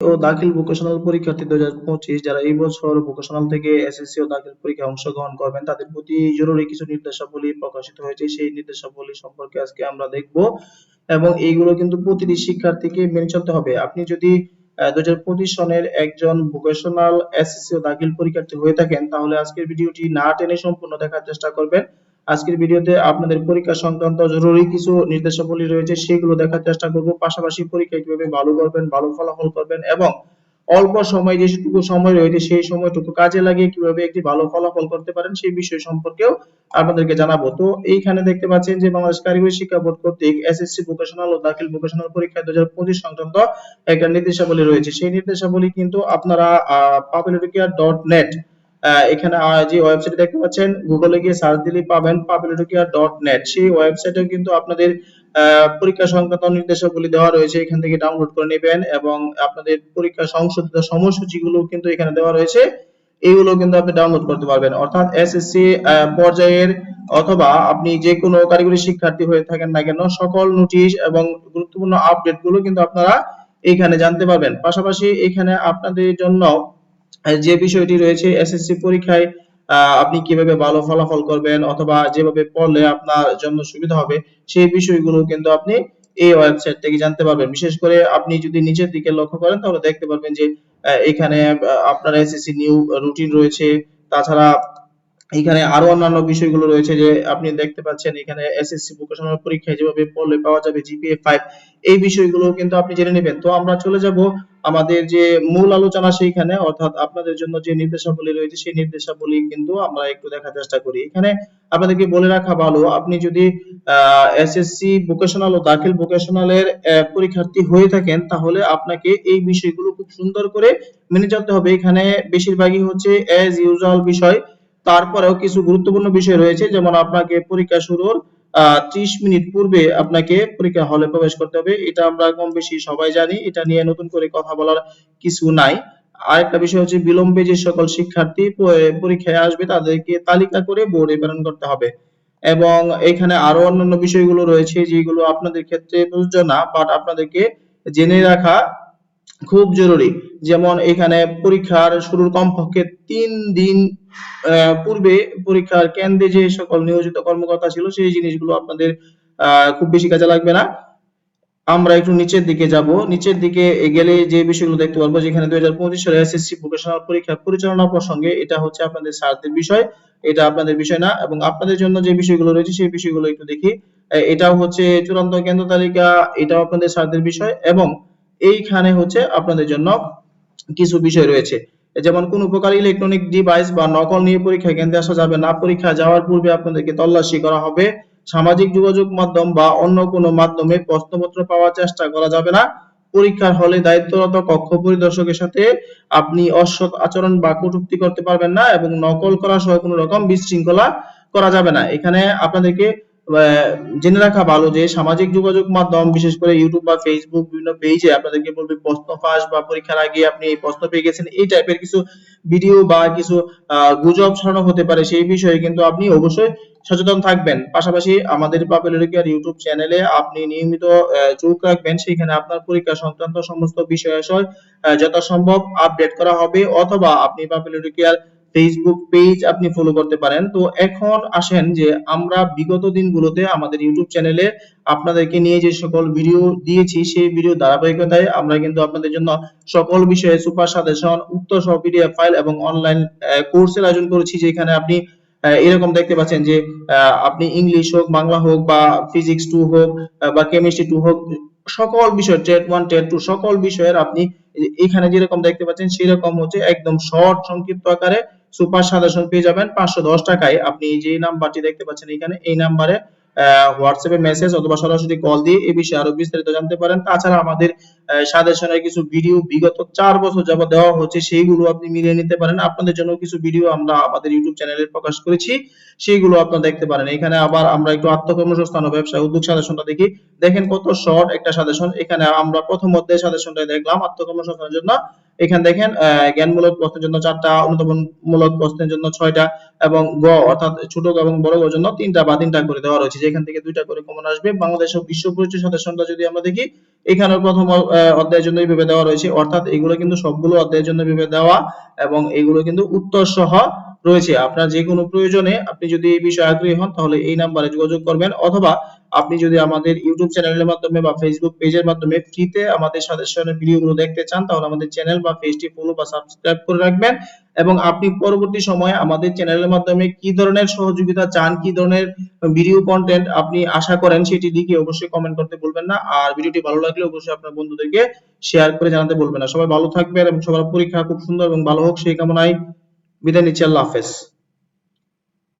ও দাখিল ভোকেশনাল পরীক্ষার্থী দুই হাজার পঁচিশ যারা এই বছর ভোকেশনাল থেকে এসএসসি ও দাখিল পরীক্ষায় অংশগ্রহণ করবেন, তাদের প্রতি জরুরি কিছু নির্দেশাবলী প্রকাশিত হয়েছে। সেই নির্দেশাবলী সম্পর্কে আজকে আমরা দেখব এবং এইগুলো কিন্তু প্রতিটি শিক্ষার্থীকে মেনে চলতে হবে। আপনি যদি দুই হাজার পঁচিশ সনের একজন ভোকেশনাল এসএসসি ও দাখিল পরীক্ষার্থী হয়ে থাকেন, তাহলে আজকের ভিডিওটি না টেনে সম্পূর্ণ দেখার চেষ্টা করবেন। আজকের ভিডিওতে আপনাদের পরীক্ষা সংক্রান্ত জরুরি কিছু নির্দেশাবলী রয়েছে, সেগুলো দেখার চেষ্টা করব। পাশাপাশি পরীক্ষা কীভাবে ভালো করবেন, ভালো ফলাফল করবেন এবং অল্প সময় যেটুকু সময় রয়েছে সেই সময়টুকু কাজে লাগিয়ে কীভাবে একটি ভালো ফলাফল করতে পারেন সেই বিষয় সম্পর্কেও আপনাদেরকে জানাব। তো এইখানে দেখতে পাচ্ছেন যে বাংলাদেশ কারিগরি শিক্ষা বোর্ড কর্তৃক এসএসসি ভোকেশনাল ও দাখিল ভোকেশনাল পরীক্ষা দুই হাজার পঁচিশ সংক্রান্ত একটা নির্দেশাবলী রয়েছে। সেই নির্দেশাবলী কিন্তু আপনারা পাবলিকেয়ার ডট নেট এখানে যে ওয়েবসাইট দেখতে পাচ্ছেন গুগলে গিয়ে সার্চ দিলেই পাবেন পাবলিকেয়ার ডট নেট সেই ওয়েবসাইটেও কিন্তু আপনাদের পরীক্ষা সংক্রান্ত নির্দেশাবলী দেওয়া রয়েছে। এখান থেকে ডাউনলোড করে নেবেন এবং আপনাদের পরীক্ষা সংশোধিত সময়সূচিগুলো কিন্তু এখানে দেওয়া রয়েছে। এইগুলো কিন্তু আপনি ডাউনলোড করতে পারবেন। অর্থাৎ এসএসসি পর্যায়ের অথবা আপনি যে কোনো কারিগরি শিক্ষার্থী হয়ে থাকেন না কেন, সকল নোটিশ এবং গুরুত্বপূর্ণ আপডেটগুলো কিন্তু আপনারা এখানে জানতে পারবেন। পাশাপাশি এখানে আপনাদের জন্য যে বিষয়টি রয়েছে এসএসসি পরীক্ষায় আপনি কীভাবে ভালো ফলাফল করবেন অথবা যেভাবে পড়লে আপনার জন্য সুবিধা হবে, সেই বিষয়গুলো কিন্তু আপনি এই ওয়েবসাইট থেকে জানতে পারবেন। বিশেষ করে আপনি যদি নিচের দিকে লক্ষ্য করেন, তাহলে দেখতে পারবেন যে এখানে আপনার এসএসসি নিউ রুটিন রয়েছে। তাছাড়া এখানে আরও অন্যান্য বিষয়গুলো রয়েছে যে আপনি দেখতে পাচ্ছেন, এখানে এসএসসি ভোকেশনাল পরীক্ষায় যেভাবে পড়লে পাওয়া যাবে জিপিএ 5 এই বিষয়গুলো কিন্তু আপনি জেনে নেবেন। তো আমরা চলে যাব আমাদের যে মূল আলোচনা সেইখানে, অর্থাৎ আপনাদের জন্য যে নির্দেশাবলী রয়েছে, সেই নির্দেশাবলী কিন্তু আমরা একটু দেখার চেষ্টা করি। এখানে আপনাদেরকে বলে রাখা ভালো, আপনি যদি এসএসসি ভোকেশনাল ও দাখিল ভোকেশনালের পরীক্ষার্থী হয়ে থাকেন, তাহলে আপনাকে এই বিষয়গুলো খুব সুন্দর করে মেনে চলতে হবে। এখানে বেশিরভাগই হচ্ছে অ্যাজ ইউজুয়াল বিষয়। তারপরেও কিছু গুরুত্বপূর্ণ বিষয় রয়েছে, যেমন আপনাকে পরীক্ষা শুরুর ত্রিশ মিনিট পূর্বে আপনাকে পরীক্ষা হলে প্রবেশ করতে হবে, এটা আমরা কম বেশি সবাই জানি, এটা নিয়ে নতুন করে কথা বলার কিছু নাই। আরেকটা বিষয় হচ্ছে বিলম্বে যে সকল শিক্ষার্থী পরীক্ষায় আসবে তাদেরকে তালিকা করে বোর্ডে প্রেরণ করতে হবে। এবং এখানে আরও অন্যান্য বিষয়গুলো রয়েছে, যেগুলো আপনাদের ক্ষেত্রে প্রযোজ্য না বাট আপনাদেরকে জেনে রাখা খুব জরুরি। যেমন এখানে পরীক্ষার শুরুর কমপক্ষে তিন দিন পূর্বে পরীক্ষার কেন্দ্রে যে সকল নিয়োজিত কর্মকর্তা ছিল, সেই জিনিসগুলো আপনাদের খুব বেশি কাজে লাগবে না। আমরা একটু নিচের দিকে যাব। নিচের দিকে গেলে যে বিষয়গুলো দেখতে পারব, যেখানে দুই হাজার পঁচিশ সালে এসএসসি ভোকেশনাল পরীক্ষা পরিচালনা প্রসঙ্গে এটা হচ্ছে আপনাদের স্যারদের বিষয়। এটা আপনাদের বিষয় না, এবং আপনাদের জন্য যে বিষয়গুলো রয়েছে, সেই বিষয়গুলো একটু দেখি। এটাও হচ্ছে চূড়ান্ত কেন্দ্র তালিকা, এটাও আপনাদের স্যারদের বিষয়, এবং এইখানে হচ্ছে আপনাদের জন্য কিছু বিষয় রয়েছে। যেমন কোন প্রকার ইলেকট্রনিক ডিভাইস বা নকল নিয়ে পরীক্ষা কেন্দ্রে আসা যাবে না। পরীক্ষা যাওয়ার পূর্বে আপনাদেরকে তল্লাশি করা হবে। সামাজিক যোগাযোগ মাধ্যম বা অন্য কোনো মাধ্যমে প্রশ্নপত্র পাওয়ার চেষ্টা করা যাবে না। পরীক্ষার হলে দায়িত্বরত কক্ষ পরিদর্শকের সাথে আপনি অসৎ আচরণ বা কটূক্তি করতে পারবেন না এবং নকল করা সহ কোনো রকম বিশৃঙ্খলা করা যাবে না। এখানে আপনাদেরকে জেনে রাখা ভালো যে সামাজিক যোগাযোগ মাধ্যম, বিশেষ করে ইউটিউব বা ফেসবুক বিভিন্ন পেজে আপনাদেরকে বলবে প্রশ্ন ফাঁস বা পরীক্ষার আগে আপনি এই প্রশ্ন পেয়ে গেছেন। এই টাইপের কিছু ভিডিও বা কিছু গুজব ছড়ানো হতে পারে। সেই বিষয়ে কিন্তু আপনি অবশ্যই সচেতন থাকবেন। পাশাপাশি আমাদের পাপেলরিকার ইউটিউব চ্যানেলে আপনি নিয়মিত চোখ রাখবেন। সেখানে আপনার পরীক্ষা সংক্রান্ত সমস্ত বিষয় যথাসম্ভব আপডেট করা হবে। অথবা আপনি পাপেলরিকার ফেসবুক পেজ আপনি ফলো করতে পারেন। তো এখন আসেন যে আমরা বিগত দিনগুলোতে আমাদের ইউটিউব চ্যানেলে আপনাদেরকে নিয়ে যে সকল ভিডিও দিয়েছি, সেই ভিডিও ধারাবাহিকতায় আমরা কিন্তু আপনাদের জন্য সকল বিষয়ে সুপার সাজেশন উত্তর সহ পিডিএফ ফাইল এবং অনলাইন কোর্সের আয়োজন করেছি, যেখানে আপনি এরকম দেখতে পাচ্ছেন যে আপনি ইংলিশ হোক, বাংলা হোক বা ফিজিক্স টু হোক বা কেমিস্ট্রি টু হোক, সকল বিষয় টেট ওয়ান টেট টু সকল বিষয়ের আপনি এখানে যেরকম দেখতে পাচ্ছেন, সেরকম হচ্ছে একদম শর্ট সংক্ষিপ্ত আকারে সুপার সাজেশন পেয়ে যাবেন। পাঁচশো দশ টাকায় আপনি যে নাম্বারটি দেখতে পাচ্ছেন এখানে, এই নাম্বারে হোয়াটসঅ্যাপে মেসেজ অথবা সরাসরি কল দিয়ে এই বিষয়ে আরও বিস্তারিত জানতে পারেন। তাছাড়া আমাদের সাজেশনের কিছু ভিডিও বিগত চার বছর যাবত দেওয়া হচ্ছে, সেইগুলো আপনি মিলিয়ে নিতে পারেন। আপনাদের জন্য কিছু ভিডিও আমরা আমাদের ইউটিউব চ্যানেলে প্রকাশ করেছি, সেইগুলো আপনারা দেখতে পারেন। এখানে আবার আমরা একটু আত্মকর্মসংস্থান ও ব্যবসা, উদ্যোগ সাজেশনটা দেখি। দেখেন কত শর্ট একটা সাজেশন। এখানে আমরা প্রথম অধ্যায় সাজেশনটা দেখলাম, আত্মকর্মসংস্থানের জন্য। এখানে দেখেন জ্ঞানমূলক প্রশ্নের জন্য চারটা, অনুধাবনমূলক প্রশ্নের জন্য ছয়টা এবং গ, অর্থাৎ ছোট এবং বড় গর জন্য তিনটা বা তিনটা করে দেওয়া রয়েছে। যেখান থেকে দুইটা করে কমন আসবে, বাংলাদেশ ও বিশ্ব পরিচয় সদস্যটা যদি আমরা দেখি এখানে প্রথম অধ্যায়ের জন্য এইভাবে দেওয়া রয়েছে। অর্থাৎ এগুলো কিন্তু সবগুলো অধ্যায়ের জন্য এইভাবে দেওয়া এবং এগুলো কিন্তু উত্তর সহ রয়েছে। আপনার যে কোনো প্রয়োজনে আপনি যদি এই বিষয়ে আগ্রহী হন, তাহলে এই নাম্বারে যোগাযোগ করবেন অথবা আপনি যদি আমাদের ইউটিউব চ্যানেলের মাধ্যমে বা ফেসবুক পেজের মাধ্যমে ফ্রিতে আমাদের সাজেশনের ভিডিওগুলো দেখতে চান, তাহলে আমাদের চ্যানেল বা পেজটি ফলো বা সাবস্ক্রাইব করে রাখবেন। এবং আপনি পরবর্তী সময়ে আমাদের চ্যানেলের মাধ্যমে কি ধরনের সহযোগিতা চান, কি ধরনের ভিডিও কন্টেন্ট আপনি আশা করেন সেটি লিখে অবশ্যই কমেন্ট করতে ভুলবেন না। আর ভিডিওটি ভালো লাগলে অবশ্যই আপনার বন্ধুদেরকে শেয়ার করে জানাতে ভুলবেন না। সবাই ভালো থাকবেন এবং সবার পরীক্ষা খুব সুন্দর এবং ভালো হোক, সেই কামনায় বিদায় নিচ্ছি। আল্লাহ হাফেজ।